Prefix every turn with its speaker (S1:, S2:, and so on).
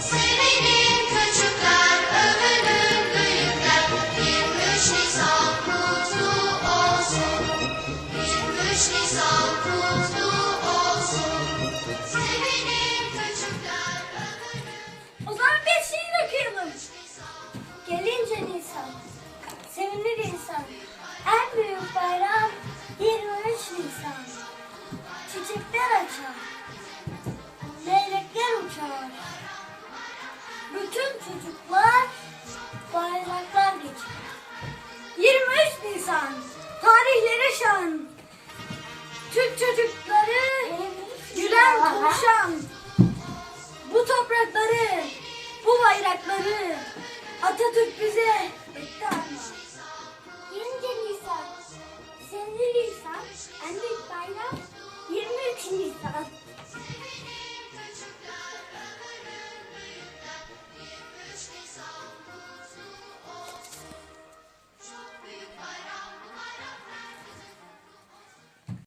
S1: Say 23 Nisan, tarihlere şan. Türk çocukları gülen konuşan. Bu toprakları, bu bayrakları Atatürk bize etti ama. 20 Nisan, senin Nisan, en büyük bayram 23 Nisan.